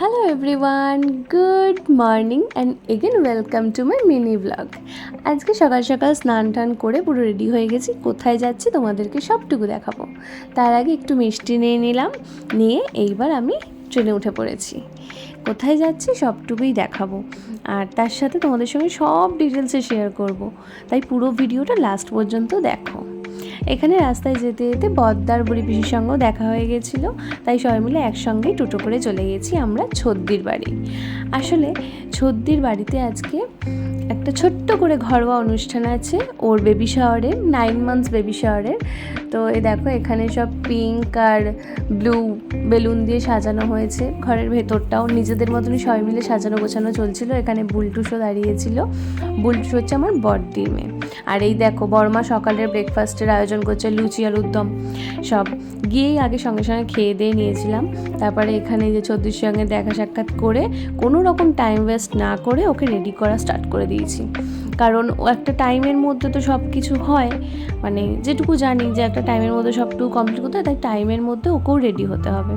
Hello everyone good morning and again welcome to my mini blog আজকে সকাল সকাল স্নান টান করে পুরো রেডি হয়ে গেছি। কোথায় যাচ্ছি তোমাদেরকে সবটুকু দেখাবো। তার আগে একটু মিষ্টি নিয়ে নিলাম। নিয়ে এইবার আমি ট্রেনে উঠে পড়েছি। কোথায় যাচ্ছি সবটুকুই দেখাবো। আর তার সাথে তোমাদের সঙ্গে সব ডিটেলসে শেয়ার করব। তাই পুরো ভিডিওটা লাস্ট পর্যন্ত দেখো। এখানে রাস্তায় যেতে যেতে বদ্দার বুড়ি পিসির সঙ্গেও দেখা হয়ে গেছিল। তাই সবাই মিলে একসঙ্গেই টুটো করে চলে গেছি আমরা ছদ্দির বাড়ি। আসলে ছদ্দির বাড়িতে আজকে একটা ছোট্ট করে ঘরোয়া অনুষ্ঠান আছে ওর বেবি শাওয়ারের নাইন মান্থস বেবি শাওয়ারের তো এ দেখো, এখানে সব পিঙ্ক আর ব্লু বেলুন দিয়ে সাজানো হয়েছে। ঘরের ভেতরটাও নিজেদের মতনই সবাই মিলে সাজানো গোছানো চলছিল। এখানে বুলটুসও দাঁড়িয়েছিল। বুলটুস হচ্ছে আমার বড়দির মেয়ে। আর এই দেখো, বর্মা সকালের ব্রেকফাস্টের আয়োজন করছে, লুচি আর উদ্যম সব গিয়েই আগে সঙ্গে সঙ্গে খেয়ে দিয়ে নিয়েছিলাম। তারপরে এখানে যে চৌধুরীর সঙ্গে দেখা সাক্ষাৎ করে কোনো রকম টাইম ওয়েস্ট না করে ওকে রেডি করা স্টার্ট করে দিয়েছি। কারণ ও একটা টাইমের মধ্যে তো সব কিছু হয় মানে যেটুকু জানি যে একটা টাইমের মধ্যে সবটুকু কমপ্লিট করতে হয়, তাই টাইমের মধ্যে ওকেও রেডি হতে হবে।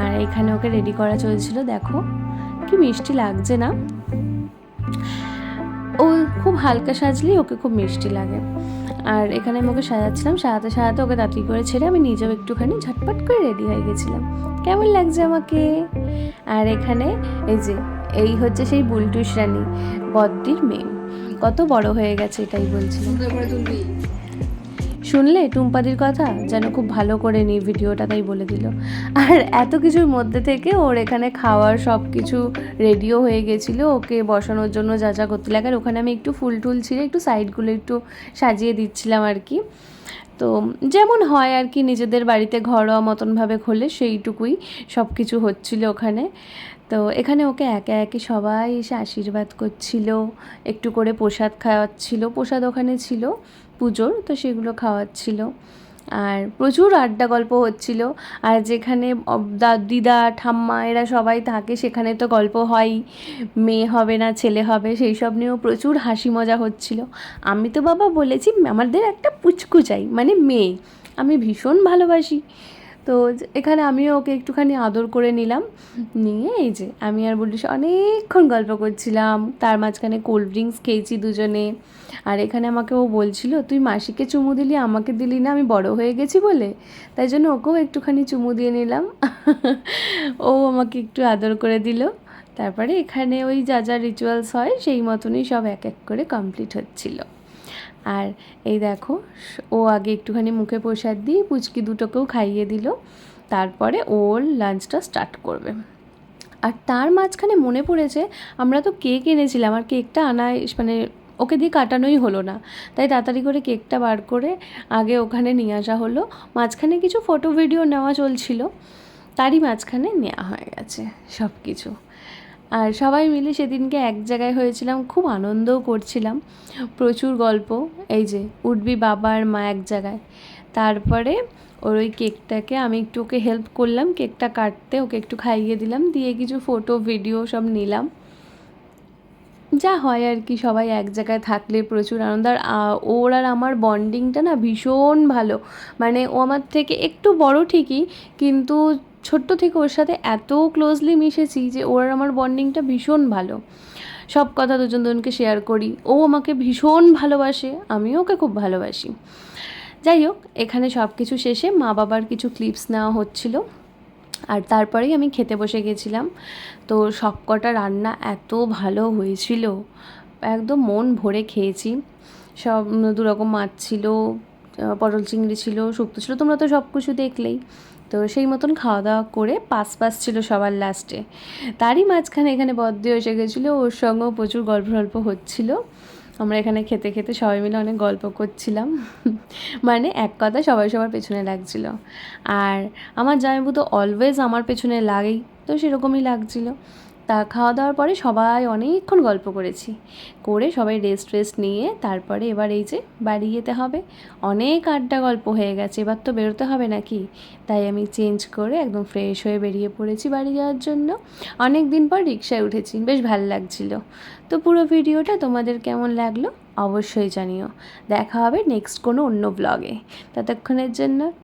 আর এখানে ওকে রেডি করা চলছিল, দেখো কি মিষ্টি লাগছে না। ও খুব হালকা সাজলেই ওকে খুব মিষ্টি লাগে। আর এখানে আমি ওকে সাজাচ্ছিলাম, সাজাতে সাজাতে ওকে তাড়াতাড়ি করে ছেড়ে আমি নিজেও একটুখানি ঝটপট করে রেডি হয়ে গেছিলাম। কেমন লাগছে আমাকে? আর এখানে এই যে, এই হচ্ছে সেই বুলটুস রানী বদ্দির মেয়ে। কত বড় হয়ে গেছে এটাই বলছিলাম শুনলে টুম্পাদির কথা? যেন খুব ভালো করে নিই ভিডিওটা তাই বলে দিল। আর এত কিছুর মধ্যে থেকে ওর এখানে খাওয়ার সব কিছু রেডিও হয়ে গেছিল। ওকে বসানোর জন্য যা যা করতে লাগে। আর ওখানে আমি একটু ফুল টুল ছিঁড়ে একটু সাইডগুলো একটু সাজিয়ে দিচ্ছিলাম আর কি। তো যেমন হয় আর কি, নিজেদের বাড়িতে ঘরোয়া মতনভাবে খোলে সেইটুকুই সব কিছু হচ্ছিল ওখানে। তো এখানে ওকে একে একে সবাই এসে আশীর্বাদ করছিল। একটু করে প্রসাদ খাওয়াচ্ছিল। প্রসাদ ওখানে ছিল। পুজোর, তো সেগুলো খাওয়াচ্ছিল। আর প্রচুর আড্ডা গল্প হচ্ছিল। আর যেখানে দিদা, ঠাম্মা এরা সবাই থাকে, সেখানে তো গল্প হয়, মেয়ে হবে না, ছেলে হবে, সেই সব নিয়েও প্রচুর হাসি মজা হচ্ছিল। আমি তো বাবা বলেছি, আমাদের একটা পুচকু চাই মানে মেয়ে। আমি ভীষণ ভালোবাসি। তো এখানে আমিও ওকে একটুখানি আদর করে নিলাম। নিয়ে এই যে, আমি আর বলিস অনেকক্ষণ গল্প করছিলাম। তার মাঝখানে কোল্ড ড্রিঙ্কস খেয়েছি দুজনে। আর এখানে আমাকে ও বলছিল, তুই মাসিকে চুমু দিলি, আমাকে দিলি না, আমি বড় হয়ে গেছি বলে? তাই জন্য ওকেও একটুখানি চুমু দিয়ে নিলাম। ও আমাকে একটু আদর করে দিল। তারপরে এখানে ওই যা যা রিচুয়ালস হয়, সেই মতনই সব এক এক করে কমপ্লিট হচ্ছিল। আর এই দেখো, ও আগে একটুখানি মুখে প্রসাদ দিয়ে পুচকি দুটোকেও খাইয়ে দিল। তারপরে ওর লাঞ্চটা স্টার্ট করবে। আর তার মাঝখানে মনে পড়েছে, আমরা তো কেক এনেছিলাম আর কেকটা আনা মানে ওকে দিয়ে কাটানোই হলো না। তাই তাড়াতাড়ি করে কেকটা বার করে আগে ওখানে নিয়ে আসা হলো। মাঝখানে কিছু ফটো ভিডিও নেওয়া চলছিল। তারই মাঝখানে নেওয়া হয়ে গেছে সব কিছু আর সবাই মিলে সেদিনকে এক জায়গায় হয়েছিলাম, খুব আনন্দও করছিলাম। প্রচুর গল্প, এই যে উঠবি বাবা আর মা এক জায়গায়। তারপরে ওর ওই কেকটাকে আমি একটু ওকে হেল্প করলাম, কেকটা কাটতে ওকে একটু খাইয়ে দিলাম, দিয়ে কিছু ফটো ভিডিও সব নিলাম। যা হয় আর কি, সবাই এক জায়গায় থাকলে প্রচুর আনন্দ। আর ওর আর আমার বন্ডিংটা না ভীষণ ভালো। মানে ও আমার থেকে একটু বড় ঠিকই, কিন্তু ছোট্ট থেকে ওর সাথে এত ক্লোজলি মিশেছি যে ওর আমার বন্ডিংটা ভীষণ ভালো। সব কথা দুজন দুজনকে শেয়ার করি। ও আমাকে ভীষণ ভালোবাসে, আমিও ওকে খুব ভালোবাসি। যাই হোক, এখানে সব কিছু শেষে মা বাবার কিছু ক্লিপস নেওয়া হচ্ছিল। আর তারপরেই আমি খেতে বসে গেছিলাম। তো সব কটা রান্না এত ভালো হয়েছিল। একদম মন ভরে খেয়েছি। সব দু রকম মাছ ছিল পটল চিংড়ি ছিল, শুক্তো ছিল, তোমরা তো সব কিছু দেখলেই। তো সেই মতন খাওয়া দাওয়া করে পাস পাস ছিল সবার লাস্টে তারই মাঝখানে এখানে বদ্দি এসে গেছিল, ওর সঙ্গেও প্রচুর গল্প টল্প হচ্ছিল। আমরা এখানে খেতে খেতে সবাই মিলে অনেক গল্প করছিলাম। মানে এক কথা সবাই সবার পেছনে লাগছিল। আর আমার জামাইবু তো অলওয়েজ আমার পেছনে লাগেই, তো সেরকমই লাগছিল। তা খাওয়া দাওয়ার পরে সবাই অনেকক্ষণ গল্প করেছি। করে সবাই রেস্ট রেস্ট নিয়ে তারপরে এবার এই যে বাড়ি যেতে হবে। অনেক আড্ডা গল্প হয়ে গেছে, এবার তো বেরোতে হবে নাকি? তাই আমি চেঞ্জ করে একদম ফ্রেশ হয়ে বেরিয়ে পড়েছি বাড়ি যাওয়ার জন্য। অনেক দিন পর রিক্সায় উঠেছি, বেশ ভালো লাগছিল। তো পুরো ভিডিওটা তোমাদের কেমন লাগল অবশ্যই জানিও। দেখা হবে নেক্সট কোনো অন্য ব্লগে ততক্ষণের জন্য